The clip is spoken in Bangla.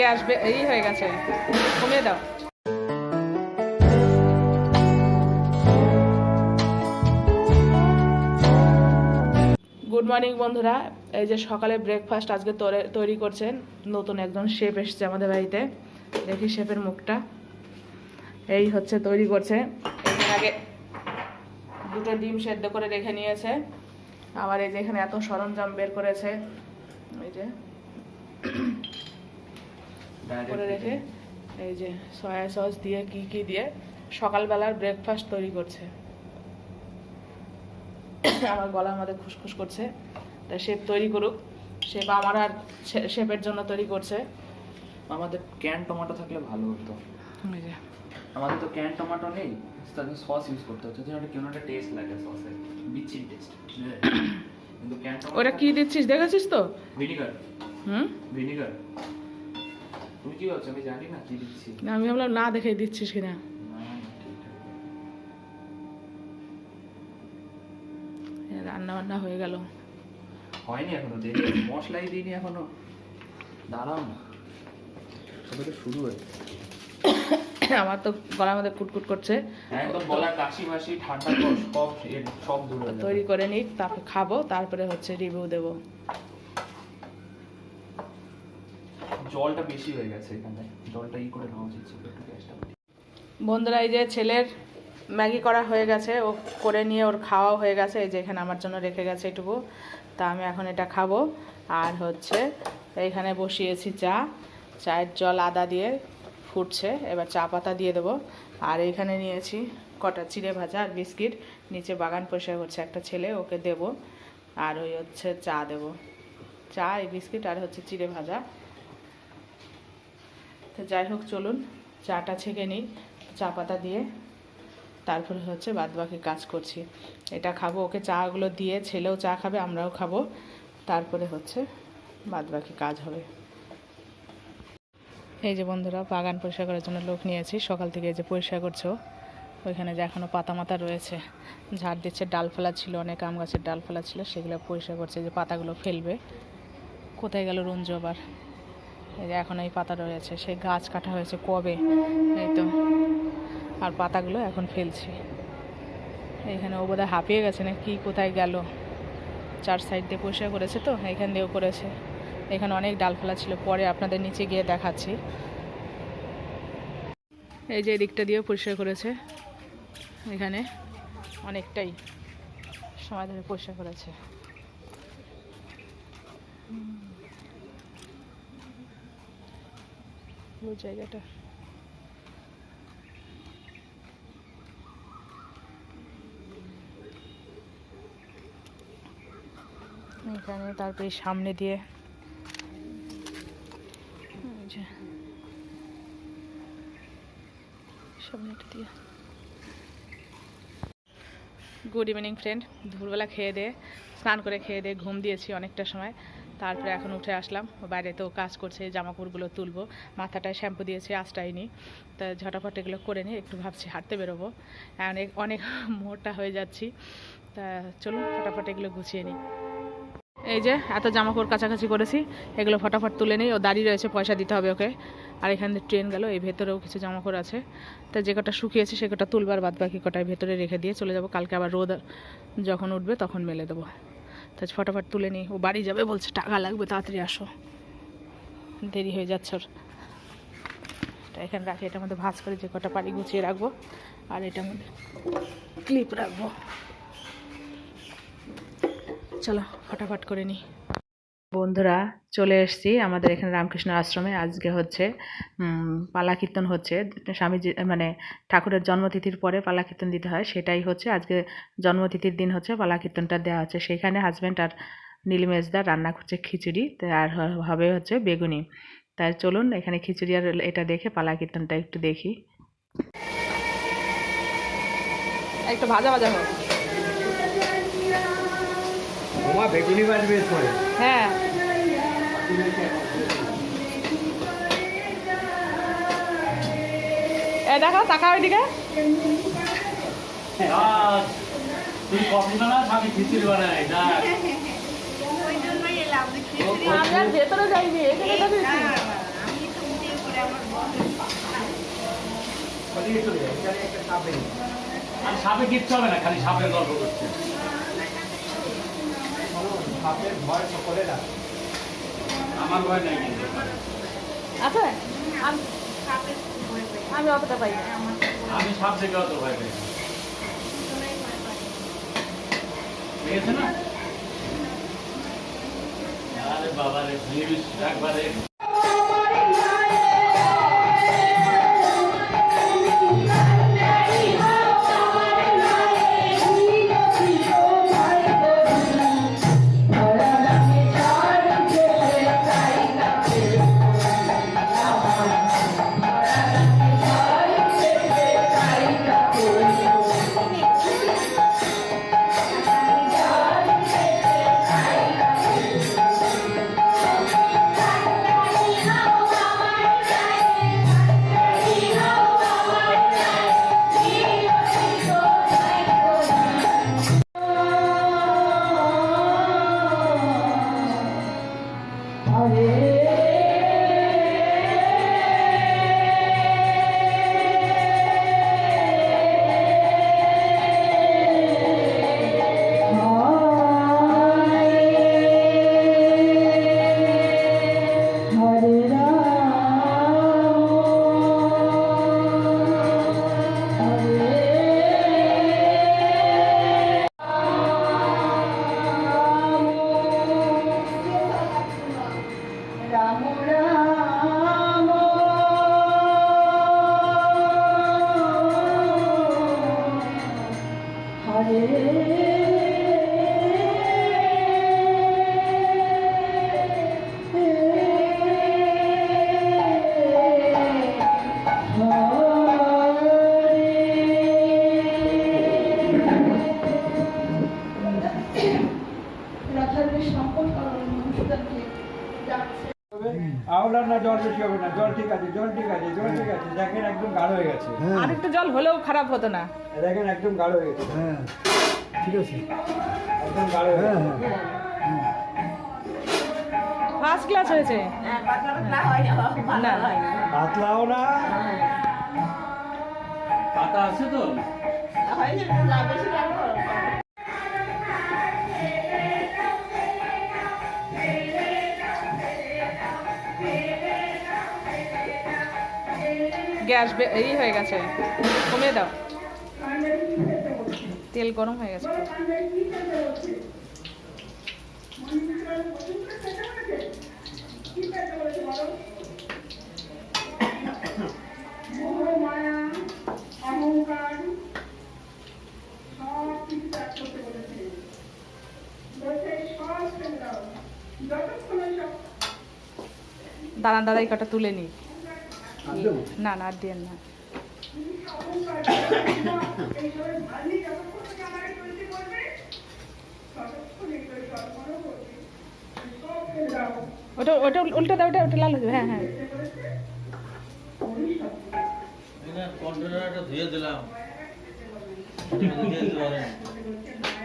গ্যাস এই হয়ে গেছে। কমিয়ে দাও। গুড মর্নিং বন্ধুরা। এই যে সকালে ব্রেকফাস্ট আজকে তরে- করছেন, নতুন একজন শেফ এসেছে আমাদের বাড়িতে। দেখি শেফের মুখটা। এই হচ্ছে তৈরি করছে। আগে দুটো ডিম সেদ্ধ করে রেখে নিয়েছে। আবার এই যে এখানে এত সরঞ্জাম বের করেছে। এই যে করে রেখে এই যে সয়া সস দিয়ে কি কি দিয়ে সকালবেলার ব্রেকফাস্ট তৈরি করছে। আমার গলা আমাদের খুসখুস করছে। তা শেফ তৈরি করুক। শেফ আমার আর শে- শেফের জন্য তৈরি করছে। আমাদের ক্যান টমেটো থাকলে ভালো হতো। এই যে। আমাদের তো ক্যান টমেটো নেই তাদের সস ইউজ করতে হচ্ছে যেন কেমন একটা টেস্ট লাগে সসের বিচ্ছির টেস্ট কিন্তু ক্যান ওটা কি দিচ্ছিস? দেখেছিস তো? ভিনিগার হুম? ভিনিগার তুমি কি ভাবছ? আমি জানি না কি দিচ্ছি? আমি ভাবলাম না দেখে দিচ্ছিস কিনা। রান্না বান্না হয়ে গেল। হয়নি এখনও দেরি মশলাই দিইনি এখনও। দাঁড়াও না। সবে তো শুরু হয়েছে আমার তো গলার মধ্যে কুটকুট করছে। একদম গলার কাশি মাসি ঠান্ডা সব দূর তৈরি করে নিই তারপরে খাব তারপরে হচ্ছে রিভিউ দেবো। জলটা বেশি হয়ে গেছে এখানে জলটা ই করে নেওয়া উচিত ছিল একটু গ্যাসটা। বন্ধুরা, এই যে ছেলের ম্যাগি করা হয়ে গেছে, ও করে নিয়ে ওর খাওয়াও হয়ে গেছে, এই যে এখানে আমার জন্য রেখে গেছে এটুকু। তা আমি এখন এটা খাব। আর হচ্ছে, এইখানে বসিয়েছি চা। চায়ের জল আদা দিয়ে ফুটছে, এবার চা পাতা দিয়ে দেবো। আর এইখানে নিয়েছি কটা চিড়ে ভাজা আর বিস্কিট। নিচে বাগান পরিষ্কার করছে একটা ছেলে, ওকে দেব। আর ওই হচ্ছে চা দেব। চা, এই বিস্কিট আর হচ্ছে চিড়ে ভাজা। তো যাই হোক, চলুন চাটা ছেঁকে নিই, চা পাতা দিয়ে। তারপরে হচ্ছে বাদ বাকি কাজ করছি। এটা খাব, ওকে চাগুলো দিয়ে ছেলেও চা খাবে, আমরাও খাব। তারপরে হচ্ছে বাদ বাকি কাজ হবে। এই যে বন্ধুরা, বাগান পরিষ্কার করার জন্য লোক নিয়েছি সকাল থেকে যে পরিষ্কার করছ, ওইখানে যে এখনও পাতা মাতা রয়েছে, ঝাড় দিচ্ছে ডালফালা ছিল, অনেক আম গাছের ডালফালা ছিল, সেগুলো পরিষ্কার করছে যে পাতাগুলো ফেলবে। কোথায় গেল রঞ্জু আবার? এই যে এখন এই পাতা রয়েছে, সেই গাছ কাটা হয়েছে কবে? এই তো, আর পাতাগুলো এখন ফেলছি। এইখানে ও বোধহয় হাঁপিয়ে গেছে না কি, কোথায় গেল? চার সাইড দিয়ে পরিষ্কার করেছে তো এখান দিয়েও করেছে। এখানে অনেক ডালপালা ছিল, পরে আপনাদের নিচে গিয়ে দেখাচ্ছি। এই যে এদিকটা দিয়েও পরিষ্কার করেছে। এখানে অনেকটাই সময় ধরে পরিষ্কার করেছে। পুরো জায়গাটা। এখানে তারপরে সামনে দিয়ে। দিয়ে। গুড ইভিনিং ফ্রেন্ড দুপুরবেলা খেয়ে দিয়ে, স্নান করে খেয়ে দিয়ে, ঘুম দিয়েছি অনেকটা সময়। তারপরে এখন উঠে আসলাম। বাইরে তো কাজ করছে জামা কাপড়গুলো তুলবো। মাথাটায় শ্যাম্পু দিয়েছি আঁচটাইনি তা ঝটাফট এগুলো করে নিই একটু ভাবছি হাঁটতে বেরোবো। অনেক অনেক মোটা হয়ে যাচ্ছি। তা চলুন, ফটাফট এগুলো গুছিয়ে নিই। এই যে, এত জামা কাপড় কাছাকাছি করেছি। এগুলো ফটাফট তুলে নিই। ও দাঁড়িয়ে রয়েছে, পয়সা দিতে হবে ওকে। আর এখান থেকে ট্রেন গেল, এই ভেতরেও কিছু জামা কাপড় আছে। তা যে কটা শুকিয়েছে, সে কটা তুলবার বাদ বাকি কটায় ভেতরে রেখে দিয়ে চলে যাব। কালকে আবার রোদ যখন উঠবে তখন মেলে দেবো। তা ফটাফট তুলে নিই। ও বাড়ি যাবে, বলছে, টাকা লাগবে, তাড়াতাড়ি আসো। দেরি হয়ে যাচ্ছে ওর। তা এখানে রাখি, এটার মধ্যে ভাজ করে যে কটা পাড়ি গুছিয়ে রাখব, আর এটার মধ্যে ক্লিপ রাখব। চলো, ফটাফট করে নিই। বন্ধুরা, চলে এসেছি আমাদের এখানে রামকৃষ্ণ আশ্রমে। আজকে হচ্ছে পালা কীর্তন হচ্ছে। স্বামীজি মানে ঠাকুরের জন্মতিথির পরে পালা কীর্তন দিতে হয়। সেটাই হচ্ছে আজকে জন্মতিথির দিন হচ্ছে পালা কীর্তনটা দেওয়া হচ্ছে। সেখানে হাজব্যান্ড আর নীলিমেশদা রান্না করছে খিচুড়ি আর হবে হচ্ছে বেগুনি। তাই চলুন, এখানে খিচুড়ি আর এটা দেখে পালা কীর্তনটা একটু দেখি। একটু ভাজা ভাজা হোক। ওমা বেগুনি বাজবে পরে হ্যাঁ। এ দেখো তাকা ওইদিকে তুই কফি বানাস আমি খিচুড়ি বানাই না আমি আর ভেতরে যাইনি এখানে তো আমি সাপে কিচ্ছু হবে না খালি সাপের গল্প করছে। সাপের ভয় সকলে রাখে আমার ভয় নাই কিন্তু। আচ্ছা আমি আমি অতটা পাই আমি সাপ থেকে অত ভয় পাই না। পেয়েছে না? আরে বাবা রে Amém. একবারে আওলার না জল বেশি হবে না? জল ঠিক আছে জল ঠিক আছে জল ঠিক আছে। দেখেন একদম গাঢ় হয়ে গেছে। আর একটু জল হলেও খারাপ হতো না। দেখেন একদম গাঢ় হয়ে গেছে। হ্যাঁ ঠিক আছে। একদম গাঢ় হয়ে হ্যাঁ গেছে। হ্যাঁ ফার্স্ট ক্লাস হয়েছে। না পাতলাও না। পাতা আছে তো? গ্যাস এই হয়ে গেছে। কমিয়ে দাও। তেল গরম হয়ে গেছে। দাঁড়ান দাদা, এই কটা তুলে নি। না না আর দিয়েন না। ওটা ওটা উল্টো দাও ওটা ওটা লাল হয়ে হ্যাঁ হ্যাঁ। কন্টেনারটা ধুয়ে দিলাম। দিয়ে